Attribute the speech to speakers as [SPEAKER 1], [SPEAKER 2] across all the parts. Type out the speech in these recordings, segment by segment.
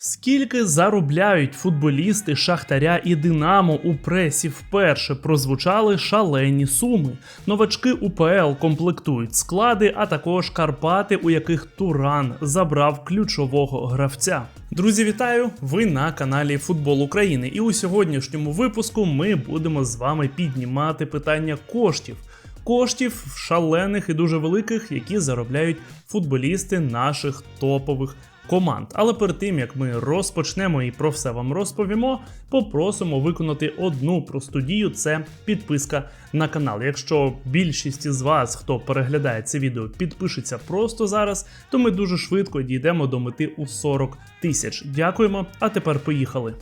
[SPEAKER 1] Скільки заробляють футболісти Шахтаря і Динамо у пресі вперше прозвучали шалені суми. Новачки УПЛ комплектують склади, а також Карпати, у яких Туран забрав ключового гравця. Друзі, вітаю! Ви на каналі Футбол України. І у сьогоднішньому випуску ми будемо з вами піднімати питання коштів. Коштів шалених і дуже великих, які заробляють футболісти наших топових команд. Але перед тим як ми розпочнемо і про все вам розповімо, попросимо виконати одну просту дію: це підписка на канал. Якщо більшість із вас, хто переглядає це відео, підпишеться просто зараз, то ми дуже швидко дійдемо до мети у 40 тисяч. Дякуємо. А тепер поїхали.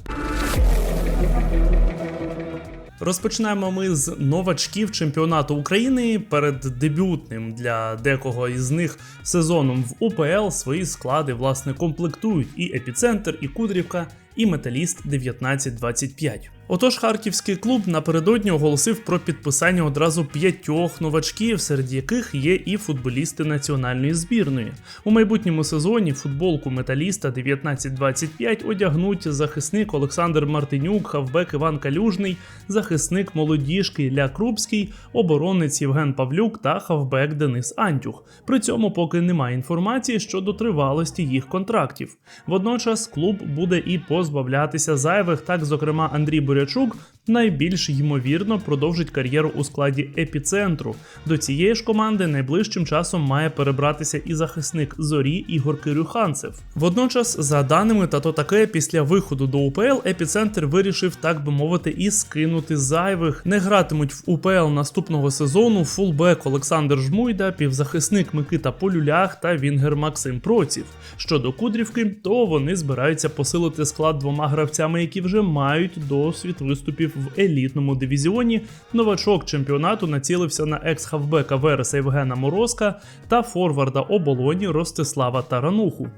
[SPEAKER 1] Розпочнемо ми з новачків чемпіонату України перед дебютним для декого із них сезоном в УПЛ свої склади власне комплектують і епіцентр, і Кудрівка, і Металіст 1925. Отож, харківський клуб напередодні оголосив про підписання одразу п'ятьох новачків, серед яких є і футболісти національної збірної. У майбутньому сезоні футболку металіста 1925 одягнуть захисник Олександр Мартинюк, хавбек Іван Калюжний, захисник молодіжки Ілля Крупський, оборонець Євген Павлюк та хавбек Денис Антюх. При цьому поки немає інформації щодо тривалості їх контрактів. Водночас клуб буде і позбавлятися зайвих, так зокрема Андрій Бурячук найбільш ймовірно продовжить кар'єру у складі епіцентру. До цієї ж команди найближчим часом має перебратися і захисник зорі Ігор Кирюханцев. Водночас, за даними та то таке, після виходу до УПЛ епіцентр вирішив, так би мовити, і скинути зайвих. Не гратимуть в УПЛ наступного сезону фулбек Олександр Жмуйда, півзахисник Микита Полюлях та Вінгер Максим Проців. Щодо Кудрівки, то вони збираються посилити склад двома гравцями, які вже мають досвід виступів в елітному дивізіоні. Новачок чемпіонату націлився на екс-хавбека Вереса Євгена Морозка та форварда оболоні Ростислава Тарануху.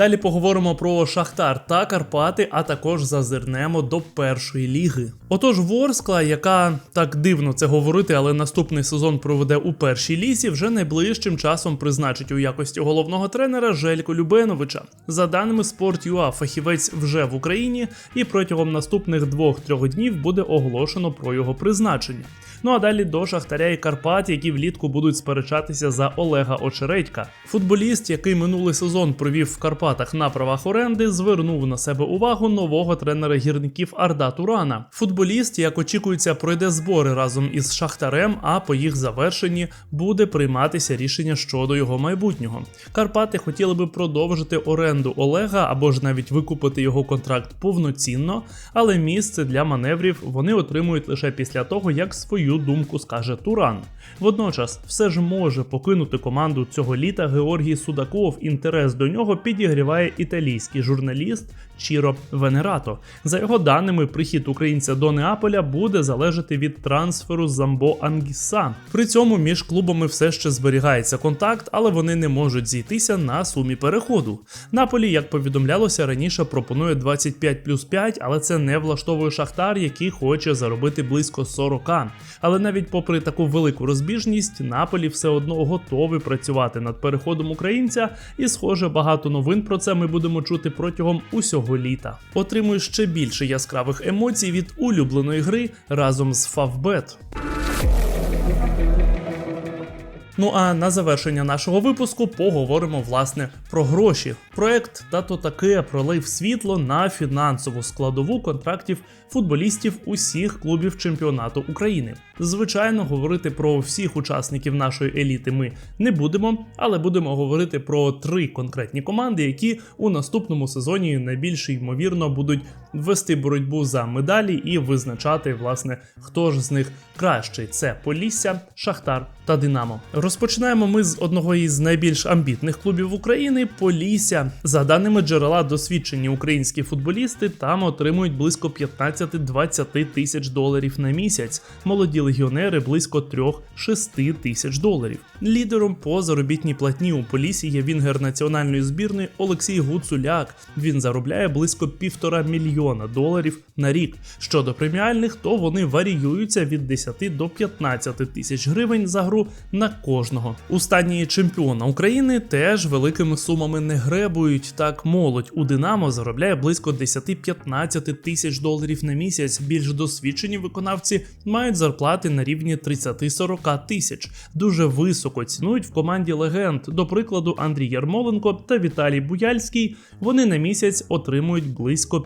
[SPEAKER 1] Далі поговоримо про Шахтар та Карпати, а також зазирнемо до першої ліги. Отож, Ворскла, яка так дивно це говорити, але наступний сезон проведе у першій лізі, вже найближчим часом призначить у якості головного тренера Желько Любеновича. За даними Sport.ua, фахівець вже в Україні, і протягом наступних двох-трьох днів буде оголошено про його призначення. Ну а далі до Шахтаря і Карпат, які влітку будуть сперечатися за Олега Очередька. Футболіст, який минулий сезон провів в Карпатах на правах оренди, звернув на себе увагу нового тренера гірників Арда Турана. Футболіст, як очікується, пройде збори разом із Шахтарем, а по їх завершенні буде прийматися рішення щодо його майбутнього. Карпати хотіли би продовжити оренду Олега або ж навіть викупити його контракт повноцінно, але місце для маневрів вони отримують лише після того, як свою думку скаже Туран. Водночас, все ж може покинути команду цього літа Георгій Судаков. Інтерес до нього підігріває італійський журналіст Чіро Венерато. За його даними, прихід українця до Неаполя буде залежати від трансферу Замбо Ангіса. При цьому між клубами все ще зберігається контакт, але вони не можуть зійтися на сумі переходу. Наполі, як повідомлялося раніше, пропонує 25 плюс 5, але це не влаштовує Шахтар, який хоче заробити близько 40. Але навіть попри таку велику розбіжність, Наполі все одно готові працювати над переходом українця, і, схоже, багато новин про це ми будемо чути протягом усього літа. Отримую ще більше яскравих емоцій від улюбленої гри разом з Favbet. Ну а на завершення нашого випуску поговоримо власне про гроші. Проект тато таке пролив світло на фінансову складову контрактів футболістів усіх клубів чемпіонату України. Звичайно, говорити про всіх учасників нашої еліти ми не будемо, але будемо говорити про три конкретні команди, які у наступному сезоні найбільш ймовірно будуть вести боротьбу за медалі і визначати, власне, хто ж з них кращий. Це Полісся, Шахтар та Динамо. Розпочинаємо ми з одного із найбільш амбітних клубів України Полісся. За даними джерела, досвідчені українські футболісти там отримують близько 15-20 тисяч доларів на місяць. Молоді легіонери близько 3-6 тисяч доларів. Лідером по заробітній платні у Полісі є вінгер національної збірної Олексій Гуцуляк. Він заробляє близько півтора мільйона доларів на рік. Щодо преміальних, то вони варіюються від 10 до 15 тисяч гривень за гру на кожного. У стані чемпіона України теж великими сумами не гребують. Так молодь у Динамо заробляє близько 10-15 тисяч доларів на місяць. Більш досвідчені виконавці мають зарплати на рівні 30-40 тисяч. Дуже високо цінують в команді легенд. До прикладу, Андрій Ярмоленко та Віталій Буяльський. Вони на місяць отримують близько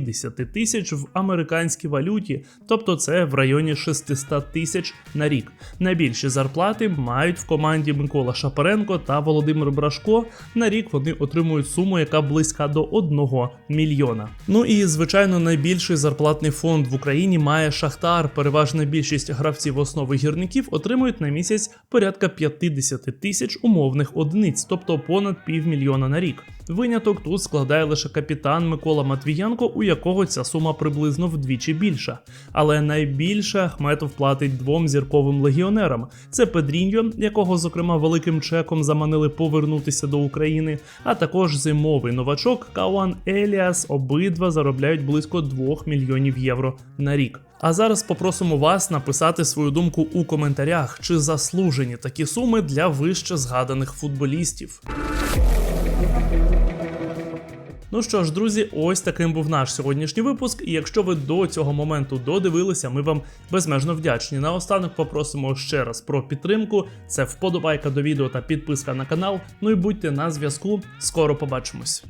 [SPEAKER 1] 50 тисяч в американській валюті, тобто це в районі 600 тисяч на рік. Найбільші зарплати мають в команді Микола Шапаренко та Володимир Брашко. На рік вони отримують суму, яка близька до 1 мільйона. Ну і звичайно, найбільший зарплатний фонд в Україні має Шахтар. Переважна більшість гравців основи гірників отримують на місяць порядка 50 тисяч умовних одиниць, тобто понад півмільйона на рік. Виняток тут складає лише капітан Микола Матвієнко, у якого ця сума приблизно вдвічі більша. Але найбільше Ахметов платить двом зірковим легіонерам: це Педріньо, якого, зокрема, великим чеком заманили повернутися до України, а також зимовий новачок Кауан Еліас. Обидва заробляють близько 2 мільйонів євро на рік. А зараз попросимо вас написати свою думку у коментарях, чи заслужені такі суми для вище згаданих футболістів. Ну що ж, друзі, ось таким був наш сьогоднішній випуск. І якщо ви до цього моменту додивилися, ми вам безмежно вдячні. Наостанок попросимо ще раз про підтримку. Це вподобайка до відео та підписка на канал. Ну і будьте на зв'язку. Скоро побачимось.